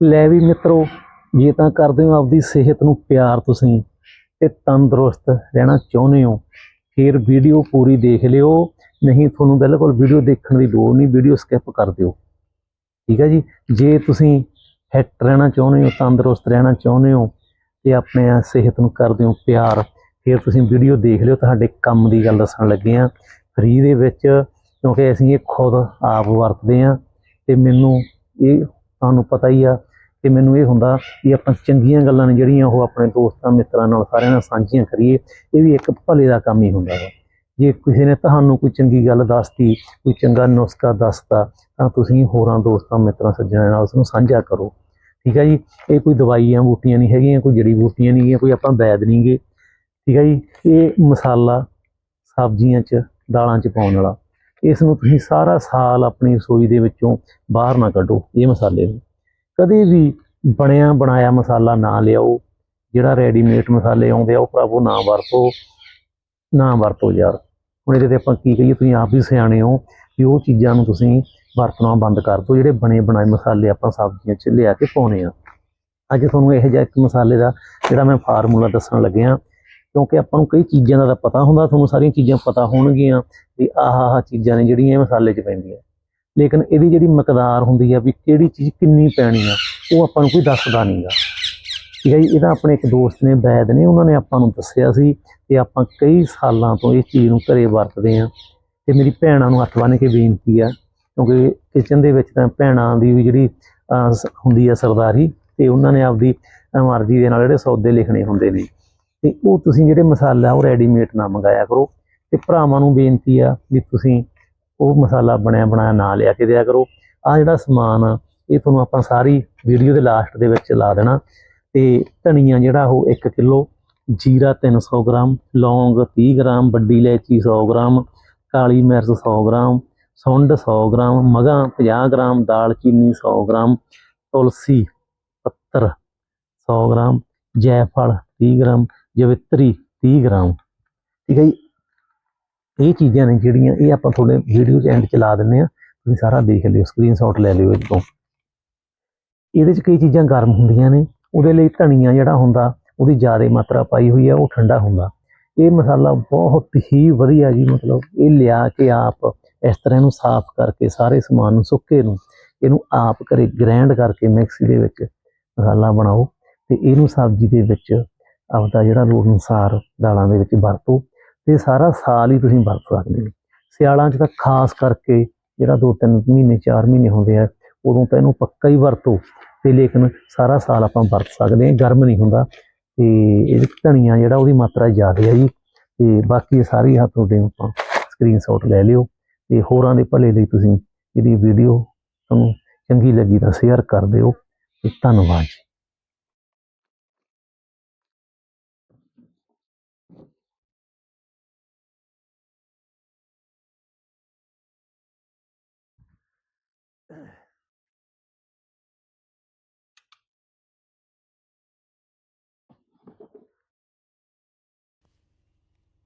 ਲੈ ਵੀ ਮਿੱਤਰੋ, ਜੇ ਤਾਂ ਕਰਦੇ ਹੋ ਆਪਦੀ ਸਿਹਤ ਨੂੰ ਪਿਆਰ ਤੁਸੀਂ ਤੇ ਤੰਦਰੁਸਤ ਰਹਿਣਾ ਚਾਹੁੰਦੇ ਹੋ, ਫਿਰ ਵੀਡੀਓ ਪੂਰੀ ਦੇਖ ਲਿਓ। ਨਹੀਂ ਤੁਹਾਨੂੰ ਬਿਲਕੁਲ ਵੀਡੀਓ ਦੇਖਣ ਦੀ ਲੋੜ ਨਹੀਂ, ਵੀਡੀਓ ਸਕਿਪ ਕਰ ਦਿਓ। ਠੀਕ ਹੈ ਜੀ? ਜੇ ਤੁਸੀਂ ਫਿੱਟ ਰਹਿਣਾ ਚਾਹੁੰਦੇ ਹੋ, ਤੰਦਰੁਸਤ ਰਹਿਣਾ ਚਾਹੁੰਦੇ ਹੋ ਤੇ ਆਪਣੇ ਸਿਹਤ ਨੂੰ ਕਰਦੇ ਹੋ ਪਿਆਰ, ਫਿਰ ਤੁਸੀਂ ਵੀਡੀਓ ਦੇਖ ਲਿਓ। ਤੁਹਾਡੇ ਕੰਮ ਦੀ ਗੱਲ ਦੱਸਣ ਲੱਗੇ ਆ ਫ੍ਰੀ ਦੇ ਵਿੱਚ, ਕਿਉਂਕਿ ਅਸੀਂ ਇਹ ਖੁਦ ਆਪ ਵਰਤਦੇ ਆ ਤੇ ਮੈਨੂੰ ਇਹ ਤੁਹਾਨੂੰ ਪਤਾ ਹੀ ਆ ਕਿ ਮੈਨੂੰ ਇਹ ਹੁੰਦਾ ਵੀ ਆਪਾਂ ਚੰਗੀਆਂ ਗੱਲਾਂ ਨੇ ਜਿਹੜੀਆਂ ਉਹ ਆਪਣੇ ਦੋਸਤਾਂ, ਮਿੱਤਰਾਂ ਨਾਲ ਸਾਰਿਆਂ ਨਾਲ ਸਾਂਝੀਆਂ ਕਰੀਏ, ਇਹ ਵੀ ਇੱਕ ਭਲੇ ਦਾ ਕੰਮ ਹੀ ਹੁੰਦਾ ਵਾ। ਜੇ ਕਿਸੇ ਨੇ ਤੁਹਾਨੂੰ ਕੋਈ ਚੰਗੀ ਗੱਲ ਦੱਸਤੀ, ਕੋਈ ਚੰਗਾ ਨੁਸਖਾ ਦੱਸਤਾ, ਤਾਂ ਤੁਸੀਂ ਹੋਰਾਂ ਦੋਸਤਾਂ, ਮਿੱਤਰਾਂ, ਸੱਜਣਾਂ ਨਾਲ ਉਸ ਨੂੰ ਸਾਂਝਾ ਕਰੋ। ਠੀਕ ਹੈ ਜੀ? ਇਹ ਕੋਈ ਦਵਾਈਆਂ ਬੂਟੀਆਂ ਨਹੀਂ ਹੈਗੀਆਂ, ਕੋਈ ਜੜੀ ਬੂਟੀਆਂ ਨਹੀਂ ਹੈਗੀਆਂ, ਕੋਈ ਆਪਾਂ ਵੈਦ ਨਹੀਂਗੇ ਠੀਕ ਹੈ ਜੀ? ਇਹ ਮਸਾਲਾ ਸਬਜ਼ੀਆਂ 'ਚ, ਦਾਲਾਂ 'ਚ ਪਾਉਣ ਵਾਲਾ। ਇਸ ਨੂੰ ਤੁਸੀਂ ਸਾਰਾ ਸਾਲ ਆਪਣੀ ਰਸੋਈ ਦੇ ਵਿੱਚੋਂ ਬਾਹਰ ਨਾ ਕੱਢੋ, ਇਹ ਮਸਾਲੇ ਨੂੰ। ਕਦੇ ਵੀ ਬਣਿਆ ਬਣਾਇਆ ਮਸਾਲਾ ਨਾ ਲਿਆਓ। ਜਿਹੜਾ ਰੈਡੀਮੇਡ ਮਸਾਲੇ ਆਉਂਦੇ ਆ, ਉਹ ਭਰਾਵੋ ਨਾ ਵਰਤੋ ਨਾ ਵਰਤੋ ਯਾਰ। ਹੁਣ ਇਹਦੇ ਤੇ ਆਪਾਂ ਕੀ ਕਹੀਏ, ਤੁਸੀਂ ਆਪ ਵੀ ਸਿਆਣੇ ਹੋ ਕਿ ਉਹ ਚੀਜ਼ਾਂ ਨੂੰ ਤੁਸੀਂ ਵਰਤਣਾ ਬੰਦ ਕਰ ਦਿਓ। ਜਿਹੜੇ ਬਣੇ ਬਣਾਏ ਮਸਾਲੇ ਆਪਾਂ ਸਬਜ਼ੀਆਂ 'ਚ ਲਿਆ ਕੇ ਪਾਉਣੇ ਆ। ਅੱਜ ਤੁਹਾਨੂੰ ਇਹੋ ਜਿਹਾ ਇੱਕ ਮਸਾਲੇ ਦਾ ਜਿਹੜਾ ਮੈਂ ਫਾਰਮੂਲਾ ਦੱਸਣ ਲੱਗਿਆ, ਕਿਉਂਕਿ ਆਪਾਂ ਨੂੰ ਕਈ ਚੀਜ਼ਾਂ ਦਾ ਤਾਂ ਪਤਾ ਹੁੰਦਾ, ਤੁਹਾਨੂੰ ਸਾਰੀਆਂ ਚੀਜ਼ਾਂ ਪਤਾ ਹੋਣਗੀਆਂ ਵੀ ਆਹ ਆਹ ਚੀਜ਼ਾਂ ਨੇ ਜਿਹੜੀਆਂ ਇਹ ਮਸਾਲੇ 'ਚ ਪੈਂਦੀਆਂ। ਲੇਕਿਨ ਇਹਦੀ ਜਿਹੜੀ ਮਕਦਾਰ ਹੁੰਦੀ ਆ ਵੀ ਕਿਹੜੀ ਚੀਜ਼ ਕਿੰਨੀ ਪੈਣੀ ਆ, ਉਹ ਆਪਾਂ ਨੂੰ ਕੋਈ ਦੱਸਦਾ ਨਹੀਂਗਾ ਠੀਕ ਹੈ ਜੀ, ਇਹਦਾ ਆਪਣੇ ਇੱਕ ਦੋਸਤ ਨੇ, ਵੈਦ ਨੇ, ਉਹਨਾਂ ਨੇ ਆਪਾਂ ਨੂੰ ਦੱਸਿਆ ਸੀ ਤੇ ਆਪਾਂ ਕਈ ਸਾਲਾਂ ਤੋਂ ਇਸ ਚੀਜ਼ ਨੂੰ ਘਰੇ ਵਰਤਦੇ ਆ ਤੇ ਮੇਰੀ ਭੈਣਾਂ ਨੂੰ ਹੱਥ ਬੰਨ੍ਹ ਕੇ ਬੇਨਤੀ ਆ, ਕਿਉਂਕਿ ਕਿਚਨ ਦੇ ਵਿੱਚ ਤਾਂ ਭੈਣਾਂ ਦੀ ਵੀ ਜਿਹੜੀ ਹੁੰਦੀ ਆ ਸਰਦਾਰੀ ਤੇ ਉਹਨਾਂ ਨੇ ਆਪਦੀ ਮਰਜ਼ੀ ਦੇ ਨਾਲ ਜਿਹੜੇ ਸੌਦੇ ਲਿਖਣੇ ਹੁੰਦੇ ਨੇ। ਤੇ ਉਹ ਤੁਸੀਂ ਜਿਹੜੇ ਮਸਾਲਾ ਉਹ ਰੈਡੀਮੇਡ ਨਾ ਮੰਗਾਇਆ ਕਰੋ। ਤੇ ਭਰਾਵਾਂ ਨੂੰ ਬੇਨਤੀ ਆ ਵੀ ਤੁਸੀਂ ਉਹ ਮਸਾਲਾ ਬਣਿਆ ਬਣਾਇਆ ਨਾ ਲਿਆ ਕੇ ਦਿਆ ਕਰੋ। ਆ ਜਿਹੜਾ ਸਮਾਨ ਆ, ਇਹ ਤੁਹਾਨੂੰ ਆਪਾਂ ਸਾਰੀ ਵੀਡੀਓ ਦੇ ਲਾਸਟ ਦੇ ਵਿੱਚ ਲਾ ਦੇਣਾ। ਤੇ ਧਨੀਆ ਜਿਹੜਾ ਉਹ 1 ਕਿਲੋ, ਜੀਰਾ 300 ਗ੍ਰਾਮ, ਲੌਂਗ 30 ਗ੍ਰਾਮ, ਵੱਡੀ ਇਲਾਇਚੀ 100 ਗ੍ਰਾਮ, ਕਾਲੀ ਮਿਰਚ 100 ਗ੍ਰਾਮ, ਸੁੰਡ 100 ਗ੍ਰਾਮ, ਮਗਾ 50 ਗ੍ਰਾਮ ਦਾਲਚੀਨੀ 100 ਗ੍ਰਾਮ, ਤੁਲਸੀ ਪੱਤਰ 100 ਗ੍ਰਾਮ, ਜੈਫਲ 30 ਗ੍ਰਾਮ, ਜਵਿਤਰੀ 30 ਗ੍ਰਾਮ। ਠੀਕ ਹੈ ਜੀ? ਇਹ ਚੀਜ਼ਾਂ ਨੇ ਜਿਹੜੀਆਂ ਇਹ ਆਪਾਂ ਤੁਹਾਡੇ ਵੀਡੀਓ 'ਚ ਐਂਡ 'ਚ ਲਾ ਦਿੰਨੇ ਆ ਤੁਸੀਂ ਸਾਰਾ ਦੇਖ ਲਿਓ ਸਕਰੀਨਸ਼ਾਟ ਲੈ ਲਿਓ ਇਹ ਇਹਦੇ 'ਚ ਕਈ ਚੀਜ਼ਾਂ ਗਰਮ ਹੁੰਦੀਆਂ ਨੇ, ਉਹਦੇ ਲਈ ਧਨੀਆ ਜਿਹੜਾ ਹੁੰਦਾ, ਉਹਦੀ ਜ਼ਿਆਦਾ ਮਾਤਰਾ ਪਾਈ ਹੋਈ ਆ, ਉਹ ਠੰਡਾ ਹੁੰਦਾ। ਇਹ ਮਸਾਲਾ ਬਹੁਤ ਹੀ ਵਧੀਆ ਜੀ, ਮਤਲਬ ਇਹ ਲਿਆ ਕੇ ਆਪ ਇਸ ਤਰ੍ਹਾਂ ਇਹਨੂੰ ਸਾਫ਼ ਕਰਕੇ, ਸਾਰੇ ਸਮਾਨ ਨੂੰ ਸੁੱਕੇ ਨੂੰ, ਇਹਨੂੰ ਆਪ ਘਰੇ ਗ੍ਰੈਂਡ ਕਰਕੇ ਮਿਕਸੀ ਦੇ ਵਿੱਚ ਮਸਾਲਾ ਬਣਾਓ ਤੇ ਇਹਨੂੰ ਸਬਜ਼ੀ ਦੇ ਵਿੱਚ ਆਪਦਾ ਜਿਹੜਾ ਲੋੜ ਅਨੁਸਾਰ ਦਾਲਾਂ ਦੇ ਵਿੱਚ ਵਰਤੋ। ਤੇ ਸਾਰਾ ਸਾਲ ਹੀ ਤੁਸੀਂ ਵਰਤ ਸਕਦੇ ਹੋ। ਸਿਆਲਾਂ 'ਚ ਤਾਂ ਖਾਸ ਕਰਕੇ ਜਿਹੜਾ ਦੋ ਤਿੰਨ ਮਹੀਨੇ 4 ਮਹੀਨੇ ਹੁੰਦੇ ਆ, ਉਦੋਂ ਤਾਂ ਇਹਨੂੰ ਪੱਕਾ ਹੀ ਵਰਤੋ। ਤੇ ਲੇਕਿਨ ਸਾਰਾ ਸਾਲ ਆਪਾਂ ਵਰਤ ਸਕਦੇ ਹਾਂ, ਗਰਮ ਨਹੀਂ ਹੁੰਦਾ। ਤੇ ਇਹ ਧਨੀਆ ਜਿਹੜਾ ਉਹਦੀ ਮਾਤਰਾ ਜ਼ਿਆਦਾ ਹੈ ਜੀ। ਤੇ ਬਾਕੀ ਇਹ ਸਾਰੀ ਹੱਥ ਤੁਹਾਡੇ ਆਪਾਂ ਸਕਰੀਨਸ਼ਾਟ ਲੈ ਲਿਓ। ਤੇ ਹੋਰਾਂ ਦੇ ਭਲੇ ਲਈ ਤੁਸੀਂ ਇਹਦੀ ਵੀਡੀਓ ਤੁਹਾਨੂੰ ਚੰਗੀ ਲੱਗੀ ਤਾਂ ਸ਼ੇਅਰ ਕਰ ਦਿਓ। ਤੇ ਧੰਨਵਾਦ ਜੀ।